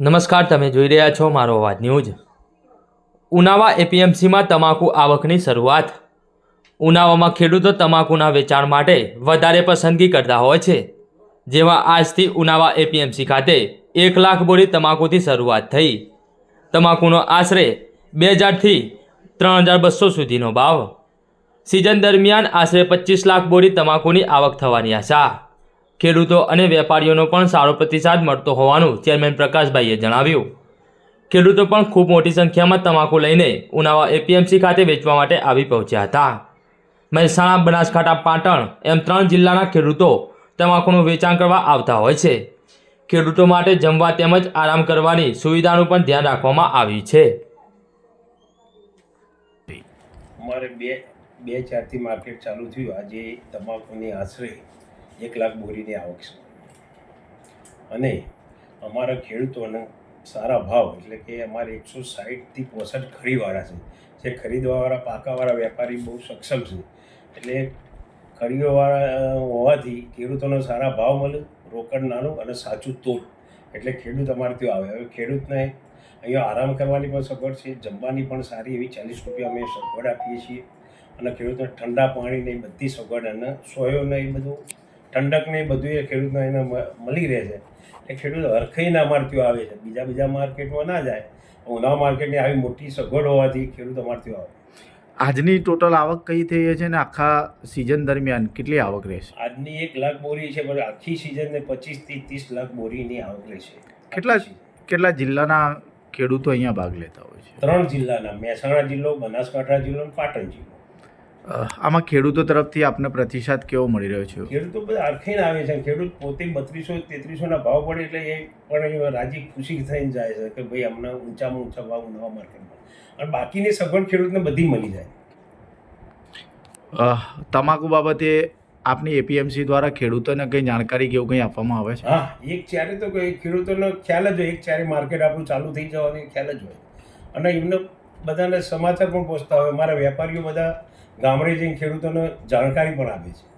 નમસ્કાર, તમે જોઈ રહ્યા છો મારો અવાજ ન્યૂઝ. ઉનાવા એપીએમસીમાં તમાકુ આવકની શરૂઆત. ઉનાવામાં ખેડૂતો તમાકુના વેચાણ માટે વધારે પસંદગી કરતા હોય છે. જેમાં આજથી ઉનાવા એપીએમસી ખાતે એક લાખ બોરી તમાકુથી શરૂઆત થઈ. તમાકુનો આશરે બે હજારથી ત્રણ હજાર બસો સુધીનો ભાવ. સિઝન દરમિયાન આશરે પચીસ લાખ બોરી તમાકુની આવક થવાની આશા ખેડૂતો અને વેપારીઓનો પણ સારો પ્રતિસાદ મળતો હોવાનું ચેરમેન પ્રકાશભાઈએ જણાવ્યું. ખેડૂતો પણ ખૂબ મોટી સંખ્યામાં તમાકુ લઈને ઉનાવા એપીએમસી ખાતે વેચવા માટે આવી પહોંચ્યા હતા. મહેસાણા, બનાસકાંઠા, પાટણ એમ ત્રણ જિલ્લાના ખેડૂતો તમાકુનું વેચાણ કરવા આવતા હોય છે. ખેડૂતો માટે જમવા તેમજ આરામ કરવાની સુવિધાનું પણ ધ્યાન રાખવામાં આવ્યું છે. અમારે બે બે ચારથી માર્કેટ ચાલુ થયું. આજે તમાકુની આશરે એક લાખ બોરીની આવક છે. અને અમારા ખેડૂતોને સારા ભાવ એટલે કે અમારે એકસો સાહીઠથી પોસઠ ખરીવાળા છે. જે ખરીદવાવાળા, પાકાવાળા વેપારી બહુ સક્ષમ છે. એટલે ખરીદવાવાળા હોવાથી ખેડૂતોને સારા ભાવ મળે, રોકડ નાનું અને સાચું તોલ. એટલે ખેડૂત અમારે ત્યાં આવે. હવે ખેડૂતને અહીંયા આરામ કરવાની પણ સગવડ છે. જમવાની પણ સારી એવી ચાલીસ રૂપિયા અમે સગવડ આપીએ છીએ. અને ખેડૂતને ઠંડા પાણીને બધી સગવડ અને સોયોને એ બધું ઠંડકને બધું એ ખેડૂતને એને મળી રહે છે. એ ખેડૂત હરખાઈને અમારથી આવે છે. બીજા બીજા માર્કેટમાં ના જાય. ઉનાળા માર્કેટની આવી મોટી સગવડ હોવાથી ખેડૂત અમારથી આવે. આજની ટોટલ આવક કઈ થઈ છે ને આખા સિઝન દરમિયાન કેટલી આવક રહેશે? આજની એક લાખ બોરી છે પણ આખી સિઝનને પચીસથી ત્રીસ લાખ બોરીની આવક રહેશે. કેટલા કેટલા જિલ્લાના ખેડૂતો અહીંયા ભાગ લેતા હોય છે? ત્રણ જિલ્લાના. મહેસાણા જિલ્લો બનાસકાંઠા જિલ્લો અને પાટણ જિલ્લો. આમાં ખેડૂતો તરફથી આપને પ્રતિસાદ કેવો મળી રહ્યો છે? ખેડૂતો બધા આરખીને આવે છે. ખેડૂત પોતે બત્રીસો તેત્રીસોના ભાવ પડે એટલે એ પણ રાજી ખુશી થઈને જાય છે કે ભાઈ અમને ઊંચામાં ઊંચા ભાવ નવા માર્કેટમાં અને બાકીની સગવડ ખેડૂતને બધી મળી જાય. તમાકુ બાબતે આપની એપીએમસી દ્વારા ખેડૂતોને કંઈ જાણકારી કેવું કંઈ આપવામાં આવે છે? હા એક ચારે તો કંઈ ખેડૂતોનો ખ્યાલ જ હોય. એક ચારે માર્કેટ આપણું ચાલુ થઈ જવાની ખ્યાલ જ હોય. અને એમને બધાને સમાચાર પણ પહોંચતા હોય. મારા વેપારીઓ બધા ગામડે જઈને ખેડૂતોને જાણકારી પણ આપે છે.